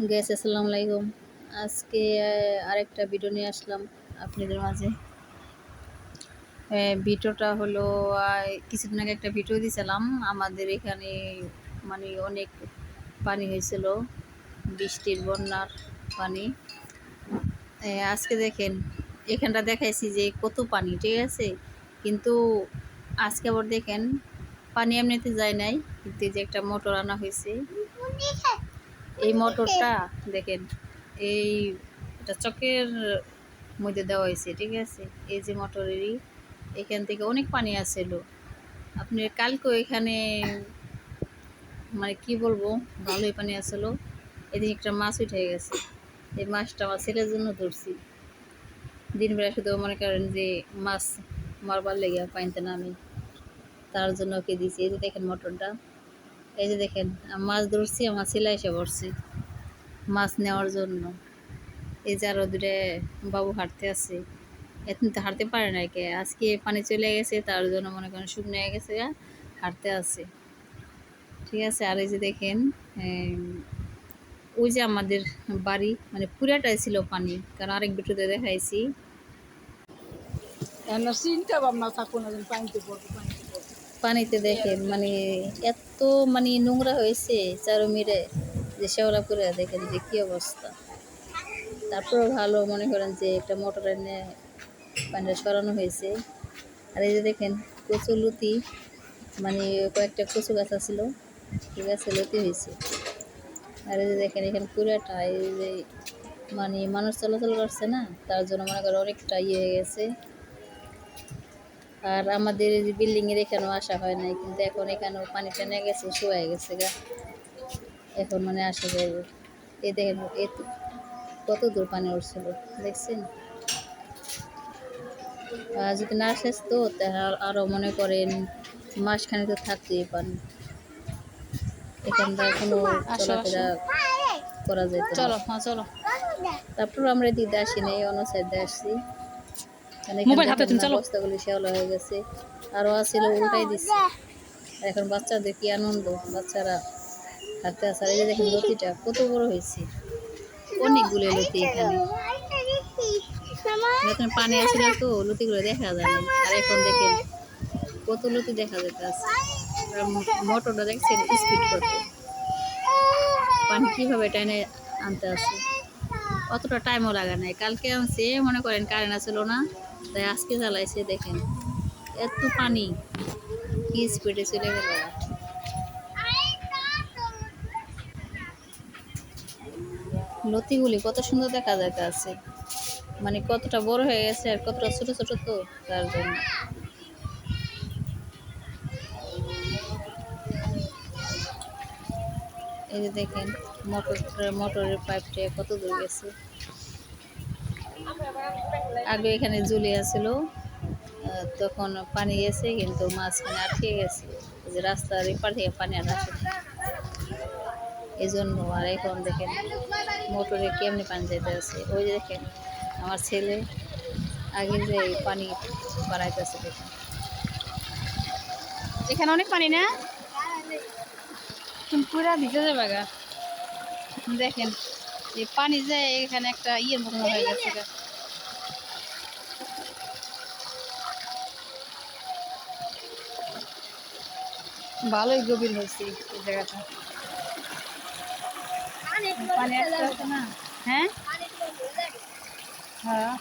Gas আসসালামু আলাইকুম। আজকে আরেকটা ভিডিও নিয়ে আসলাম আপনাদের মাঝে। ভিডিওটা হলো কিছুদিন আগে একটা ভিডিও দিয়েছিলাম আমাদের এখানে মানে অনেক পানি হয়েছিল, বৃষ্টির, বন্যার পানি। আজকে দেখেন, এখানটা দেখাইছি যে কত পানি, ঠিক আছে? কিন্তু আজকে আবার দেখেন, পানি এমনিতে যায় নাই। কিন্তু যে একটা মোটর আনা হয়েছে। এই মোটরটা দেখেন, এই চকের মধ্যে দেওয়া হয়েছে, ঠিক আছে? এই যে মোটরেরই, এখান থেকে অনেক পানি আসছিল। আপনি কালকে এখানে মানে কি বলব, ভালোই পানি আসলো এদিকে একটা মাছ উঠে গেছে। এই মাছটা আমার ছেলের জন্য ধরছি। দিনবেলা শুধু মনে করেন যে মাছ মারবার লেগে পানিতে নামি। তার জন্য ওকে দিয়েছি। এই যে দেখেন মোটরটা। এই যে দেখেন, মাছ ধরছি, আমার ছেলে এসে পড়ছে। মাছ নেওয়ার জন্য। এই যে আরও দূরে বাবু হাঁটতে আছে। এখন তো হাঁটতে পারে না কে। আজকে পানি চলে গেছে, তার জন্য মনে করেন শুকনো হয়ে গেছে হাঁটতে আছে। ঠিক আছে, আর এই যে দেখেন ওই যে আমাদের বাড়ি মানে পুরাটাই ছিল পানি। কারণ আরেক বিটুতে দেখাইছি। চিন্তা ভাবনা থাকুন পানিতে পড়ব পড়ব পানিতে দেখেন মানে এত মানে নোংরা হয়েছে চারো মিরে যে শেওড়াপুরে দেখেন যে কী অবস্থা। তারপরে ভালো মনে করেন যে একটা মোটর এনে পানিটা সরানো হয়েছে। আর এই যে দেখেন, কচু লতি মানে কয়েকটা কচু গাছ ছিল ঠিক আছে লতি হয়েছে। আর এই যে দেখেন, এখানে পুরাটা এই যে মানে মানুষ চলাচল করছে না, তার জন্য মনে করেন অনেকটা ইয়ে হয়ে গেছে। আর আমাদের এই যে বিল্ডিং এর এখানেও আসা হয় নাই কিন্তু এখন এখানেও পানি টানে গেছে শুয়ে গেছে গা। এখন মানে আসা যাবে এই দেখেন এই কত দূর পানি উঠছিল দেখছেন? আর যদি না শেষ তো তাহলে আরও মনে করেন মাসখানে তো থাকতেই পানি এখানটা কোনো চলাফেরা করা যেত না। চলো হ্যাঁ চলো। তারপর আমরা এদিকে আসি নাই অন্য সাইডে আসছি। মোবাইল হাতে তুমি না, চলো। বস্তাগুলি শেওলা হয়ে গেছে। আরও আসছিল উল্টাই দিচ্ছে। আর এখন বাচ্চাদের কি আনন্দ? বাচ্চারা হাঁটতে আসে আর এই যে দেখেন লতিটা কত বড় হয়েছে। অনেকগুলো লতি এখানে। এখন পানি আসছিল তো লতিগুলো দেখা যায় না। আর এখন দেখেন কত লতি দেখা যেতে আছে আর ম- মোটরটা দেখছেন স্পিড কত পানি কীভাবে টাইনে আনতে আসে অতটা টাইমও লাগে নাই। কালকে আনছে মনে করেন কারেন্ট আসলো না। তাই আজকে চালাইছে দেখেন। এত পানি। কি স্পিডে চলে গেল লতিগুলি কত সুন্দর দেখা যাইতে আছে মানে কতটা বড় হয়ে গেছে আর কতটা ছোট ছোট তো, তার জন্য। এই যে দেখেন, মোটর, মোটরের পাইপটা কত দূর গেছে। আগে এখানে ঝুলে আছিল তখন পানি গেছে কিন্তু মাঝখানে আটকে গেছে। যে রাস্তার এপার থেকে পানি আর আসে। এই জন্য আর এখন দেখেন মোটরে কেমনি পানি যেতে আছে। ওই যে দেখেন আমার ছেলে আগে যে পানি বাড়াইতেছে দেখেন। এখানে অনেক পানি না? পুরা ভিজে যাবে গা। দেখেন এই পানি যায় এখানে একটা ইয়ের মতন হয়ে গেছে ভালোই গভীর হয়েছে এই জায়গাটা। হ্যাঁ? হ্যাঁ।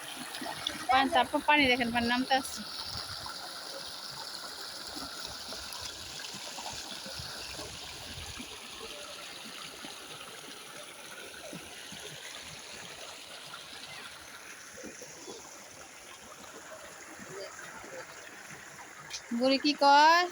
পানি তারপর পানি দেখেন পানি নামতে আসছে বলি কি কয়?